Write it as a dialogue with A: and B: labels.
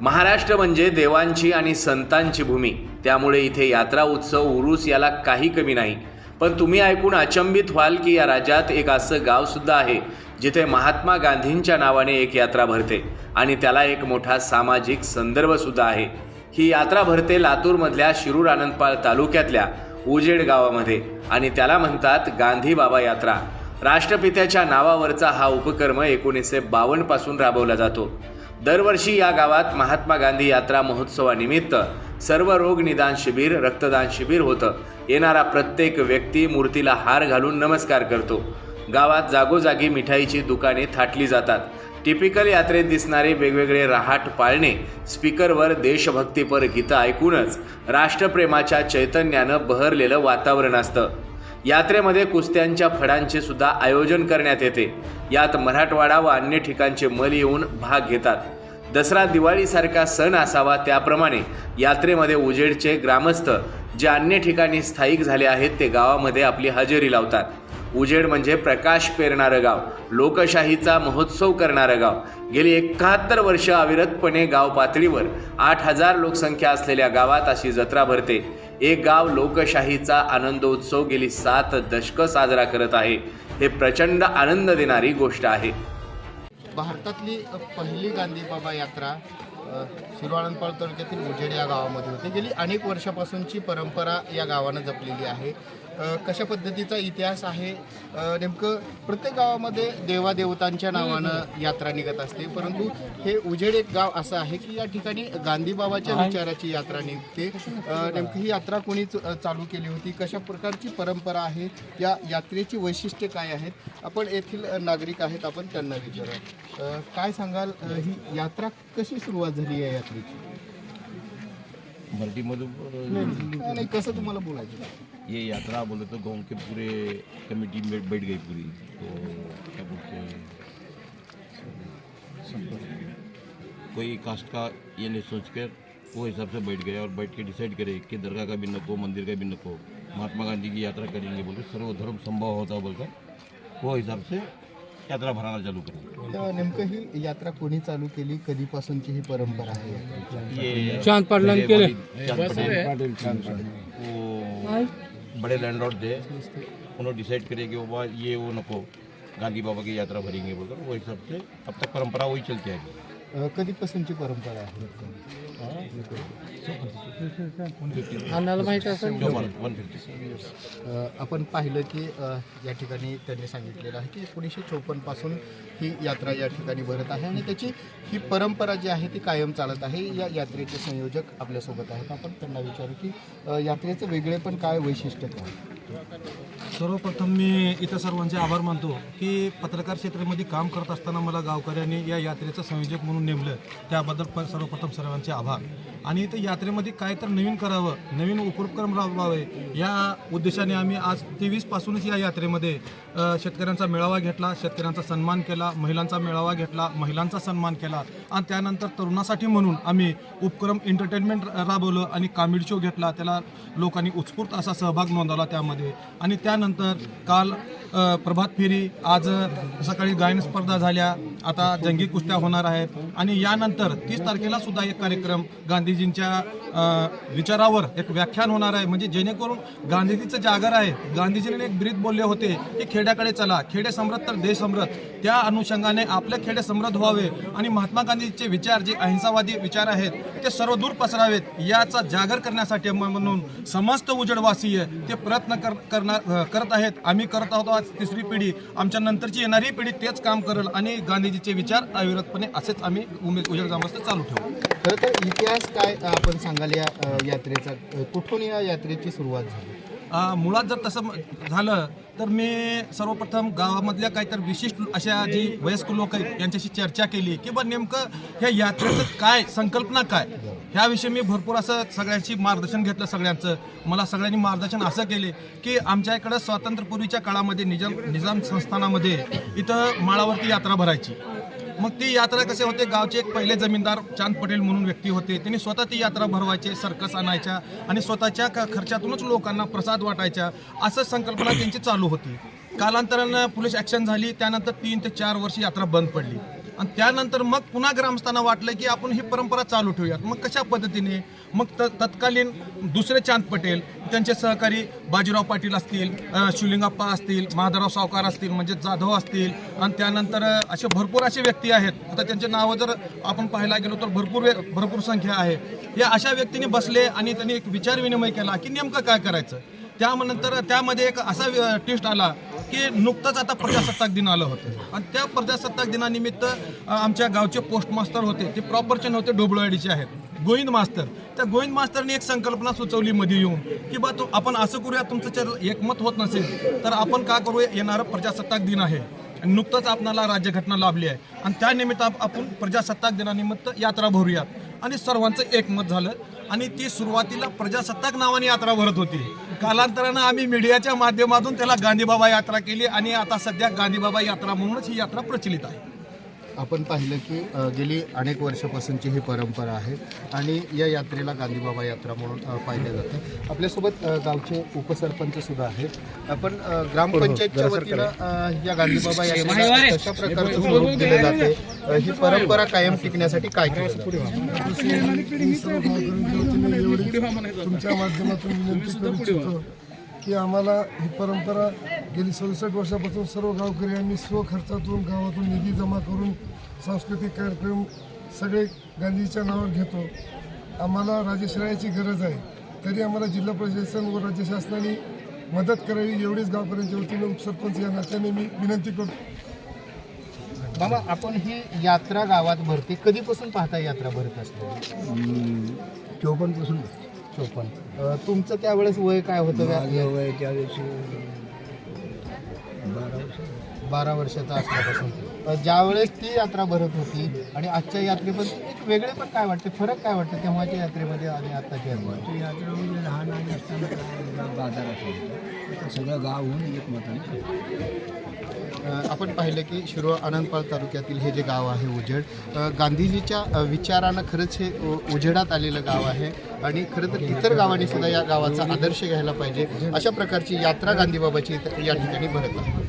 A: महाराष्ट्र म्हणजे देवांची आणि संतांची भूमी. त्यामुळे इथे यात्रा उत्सव उरूस याला काही कमी नाही. पण तुम्ही ऐकून अचंबित व्हाल की या राज्यात एक असं गावसुद्धा आहे जिथे महात्मा गांधींच्या नावाने एक यात्रा भरते आणि त्याला एक मोठा सामाजिक संदर्भसुद्धा आहे. ही यात्रा भरते लातूरमधल्या शिरूर आनंदपाळ तालुक्यातल्या उजेड गावामध्ये आणि त्याला म्हणतात गांधी बाबा यात्रा. राष्ट्रपित्याच्या नावावरचा हा उपक्रम एकोणीसशे बावन्नपासून राबवला जातो. दरवर्षी या गावात महात्मा गांधी यात्रा महोत्सवानिमित्त सर्व रोग निदान शिबिर रक्तदान शिबिर होतं. येणारा प्रत्येक व्यक्ती मूर्तीला हार घालून नमस्कार करतो. गावात जागोजागी मिठाईची दुकाने थाटली जातात. टिपिकल यात्रेत दिसणारे वेगवेगळे रहाट पाळणे स्पीकरवर देशभक्तीपर गीतं ऐकूनच राष्ट्रप्रेमाच्या चैतन्यानं बहरलेलं वातावरण असतं. यात्रेमध्ये कुस्त्यांच्या फडांचे सुद्धा आयोजन करण्यात येते. यात मराठवाडा व अन्य ठिकाणचे मल येऊन भाग घेतात. दसरा दिवाळीसारखा सण असावा त्याप्रमाणे यात्रेमध्ये उजेडचे ग्रामस्थ जे अन्य ठिकाणी स्थायिक झाले आहेत ते गावामध्ये आपली हजेरी लावतात. उजेड म्हणजे प्रकाश पेरणारं गाव लोकशाहीचा महोत्सव करणारं गाव. गेली एकाहत्तर वर्ष अविरतपणे गाव पातळीवर आठ हजार लोकसंख्या असलेल्या गावात अशी जत्रा भरते. एक गाव लोकशाहीचा आनंदोत्सव गेली सात दशकं साजरा करत आहे. हे प्रचंड आनंद देणारी गोष्ट आहे.
B: भारतातली पहिली गांधी बाबा यात्रा अ, तालुक्यातील उजेड या गावामध्ये होते. गेली अनेक वर्षापासूनची परंपरा या गावानं जपलेली आहे. कशा पद्धतीचा इतिहास आहे? नेमकं प्रत्येक गावामध्ये देवादेवतांच्या नावानं यात्रा निघत असते. परंतु हे उजेड एक गाव असं आहे की या ठिकाणी गांधीबाबाच्या विचाराची यात्रा निघते. नेमकं ही यात्रा कोणी चालू केली होती? कशा प्रकारची परंपरा आहे? या यात्रेची वैशिष्ट्ये काय आहेत? आपण येथील नागरिक आहेत आपण त्यांना विचारूया. अ, काय सांगाल? ही यात्रा कशी सुरुवात झाली या यात्रेची?
C: मराठीमधून
B: नाही, नाही कसं तुम्हाला बोलायचं?
C: ये यात्रा बोले तो गाँव के पूरे कमेटी में बैठ गई पूरी. तो क्या बोलते? हैं कोई कास्ट का ये नहीं सोच कर वो हिसाब से बैठ गए और बैठ के डिसाइड करे कि दरगाह का भी नको मंदिर का भी नको। महात्मा गांधी की यात्रा करेंगे बोले सर्वधर्म संभव होता बोलकर वो हिसाब से यात्रा भराना चालू
B: तर नेमकं ही यात्रा कोणी चालू केली? कधीपासूनची ही परंपरा आहे?
C: ये
D: चाँद पाटलां केले.
C: चाँद पटेल. वो बड़े लैंडलॉर्ड थे। उन्होंने डिसाइड करे कि बाबा ये वो नको गांधी बाबा की यात्रा भरेंगे बोलकर वो हिसाब से अब तक परंपरा वही चलती आएगी।
B: अ, कधीपासूनची परंपरा आहे?
D: अन्नाला माहीत असेल
B: आपण पाहिलं की अ, या ठिकाणी त्यांनी सांगितलेलं आहे की एकोणीसशे चोपन्नपासून ही यात्रा या ठिकाणी भरत आहे आणि त्याची ही परंपरा जी आहे ती कायम चालत आहे. या यात्रेचे संयोजक आपल्यासोबत आहेत. आपण त्यांना विचारू की अ, यात्रेचं वेगळे पण काय वैशिष्ट्य काय
E: सर्वप्रथम मी इथं सर्वांचे आभार मानतो की पत्रकार क्षेत्रामध्ये काम करत असताना मला गावकऱ्यांनी या यात्रेचं संयोजक म्हणून नेमलं. त्याबद्दल प सर्वप्रथम सर्वांचे आभार. आणि इथं यात्रेमध्ये काय तर नवीन करावं नवीन उपक्रम राबवावे या उद्देशाने आम्ही आज तेवीसपासूनच या यात्रेमध्ये शेतकऱ्यांचा मेळावा घेतला शेतकऱ्यांचा सन्मान केला महिलांचा मेळावा घेतला महिलांचा सन्मान केला. आणि त्यानंतर तरुणासाठी म्हणून आम्ही उपक्रम एंटरटेनमेंट राबवलं आणि कामिड शो घेतला. त्याला लोकांनी उत्स्फूर्त असा सहभाग नोंदवला त्यामध्ये. आणि त्यानंतर काल प्रभात फेरी आज सकाळी गायन स्पर्धा झाल्या. आता जंगी कुस्त्या होणार आहेत. आणि यानंतर तीस तारखेला सुद्धा एक कार्यक्रम गांधीजींच्या विचारावर एक व्याख्यान होणार आहे. म्हणजे जेणेकरून गांधीजीचं जागर आहे गांधीजींनी एक ब्रीद बोलले होते की खेड्याकडे चला. खेडे समृद्ध तर देश समृद्ध. त्या अनुषंगाने आपले खेडे समृद्ध व्हावे आणि महात्मा गांधीचे विचार जे अहिंसावादी विचार आहेत ते सर्व दूर पसरावेत याचा जागर करण्यासाठी म्हणून समस्त उजडवासीय ते प्रयत्न कर करणार करत आहेत. आम्ही करत आहोत आज तिसरी पिढी. आमच्या नंतरची येणारी पिढी तेच काम करेल आणि गांधीजीचे विचार अविरतपणे असेच आम्ही उमेद उजड ग्रामस्थ चालू ठेवू.
B: खरं तर इतिहास काय आपण सांगाल या यात्रेचा? कुठून या यात्रेची सुरुवात झाली?
E: मुळात जर तसं झालं तर मी सर्वप्रथम गावामधल्या काहीतरी विशिष्ट अशा जी वयस्क लोक आहेत यांच्याशी चर्चा केली किंवा नेमकं ह्या यात्रेचं काय संकल्पना काय? ह्याविषयी मी भरपूर असं सगळ्यांशी मार्गदर्शन घेतलं सगळ्यांचं. मला सगळ्यांनी मार्गदर्शन असं केले की आमच्या इकडं स्वातंत्र्यपूर्वीच्या काळामध्ये निजाम निजाम संस्थानामध्ये इथं माळावरती यात्रा भरायची. मग ती यात्रा कसे होते? गावचे एक पहिले जमीनदार चांद पटेल म्हणून व्यक्ती होते. त्यांनी स्वतः ती यात्रा भरवायचे सर्कस आणायच्या आणि स्वतःच्या खर्चातूनच लोकांना प्रसाद वाटायच्या असं संकल्पना त्यांची चालू होती. कालांतरानं पोलीस ॲक्शन झाली. त्यानंतर तीन ते चार वर्ष यात्रा बंद पडली. आणि त्यानंतर मग पुन्हा ग्रामस्थांना वाटलं की आपण ही परंपरा चालू ठेवूयात. मग कशा पद्धतीने? मग त तत्कालीन दुसरे चांद पटेल त्यांचे सहकारी बाजीराव पाटील असतील शिवलिंगाप्पा शिवलिंगप्पा असतील माधवराव सावकार असतील म्हणजे जाधव असतील आणि त्यानंतर असे भरपूर असे व्यक्ती आहेत. आता त्यांचे नावं जर आपण पाहायला गेलो तर भरपूर भरपूर संख्या आहे. या अशा व्यक्तीने बसले आणि त्यांनी एक विचार विनिमय केला की नेमकं काय करायचं? त्यानंतर त्यामध्ये एक असा ट्विस्ट आला की नुकतंच आता प्रजासत्ताक दिन आलं होतं. आणि त्या प्रजासत्ताक दिनानिमित्त आमच्या गावचे पोस्ट मास्तर होते. ते प्रॉपरचे नव्हते डोबळवाडीचे आहेत. गोविंद मास्तर. त्या गोविंद मास्तरनी एक संकल्पना सुचवली मध्ये येऊन की बा तो आपण असं करूया तुमचं जर एकमत होत नसेल तर आपण का करूया येणारं प्रजासत्ताक दिन आहे. आणि नुकतंच आपणाला राज्यघटना लाभली आहे. आणि त्यानिमित्त आपण प्रजासत्ताक दिनानिमित्त यात्रा भरूयात. आणि सर्वांचं एकमत झालं. आणि ती सुरुवातीला प्रजासत्ताक नावाने यात्रा भरत होती. कालांतरानं आम्ही मीडियाच्या माध्यमातून त्याला गांधीबाबा यात्रा केली आणि आता सध्या गांधीबाबा यात्रा म्हणूनच ही यात्रा प्रचलित आहे.
B: आपण पाहिलं की अ, गेली अनेक वर्षापासूनची ही परंपरा आहे आणि या यात्रेला गांधीबाबा यात्रा म्हणून अ, पाहिलं जातं आपल्यासोबत अ, गावचे उपसरपंच सुद्धा आहेत. आपण अ, ग्रामपंचायतच्या वतीनं अ, या गांधीबाबा यात्रेला कशा प्रकारचं स्वरूप दिलं जाते? अ, ही परंपरा कायम टिकण्यासाठी काय केलं जातं?
D: सर्व वतीने तुमच्या माध्यमातून विनंती करू इच्छितो. की आम्हाला ही परंपरा गेली सदुसष्ट वर्षापासून सर्व गावकरी आम्ही स्वखर्चातून गावातून निधी जमा करून सांस्कृतिक कार्यक्रम सगळे गांधीच्या नावावर घेतो. आम्हाला राजश्रायाची गरज आहे. तरी आम्हाला जिल्हा प्रशासन व राज्य शासनाने मदत करावी एवढीच गावकऱ्यांच्या वतीने उपसरपंच या नात्याने मी विनंती करतो.
B: बाबा आपण ही यात्रा गावात भरते. कधीपासून पाहता यात्रा भरत असते?
D: चौपन्नपासून
B: चोपन्न. अ, तुमचं त्यावेळेस वय काय होतं?
D: वय त्यावेळेस
B: बारा वर्षाचा असल्यापासून. अ, ज्यावेळेस ती यात्रा भरत होती आणि आजच्या यात्रेमध्ये एक वेगळे पण काय वाटते? फरक काय वाटतं तेव्हाच्या यात्रेमध्ये आणि आत्ताच्या यात्रेमध्ये?
D: यात्रा म्हणजे लहान आणि असताना काय? बाजार असायचा सगळं गाव होऊन एकमताने
B: अ, आपण पाहिलं की शिरोळ आनंदपाल तालुक्यातील हे जे गाव आहे उजेड गांधीजीच्या विचारानं खरंच हे उ- उजेडात आलेलं गाव आहे. आणि खरं तर इतर गावांनी सुद्धा या गावाचा आदर्श घ्यायला पाहिजे. अशा प्रकारची यात्रा गांधीबाबाची या ठिकाणी भरत आहे.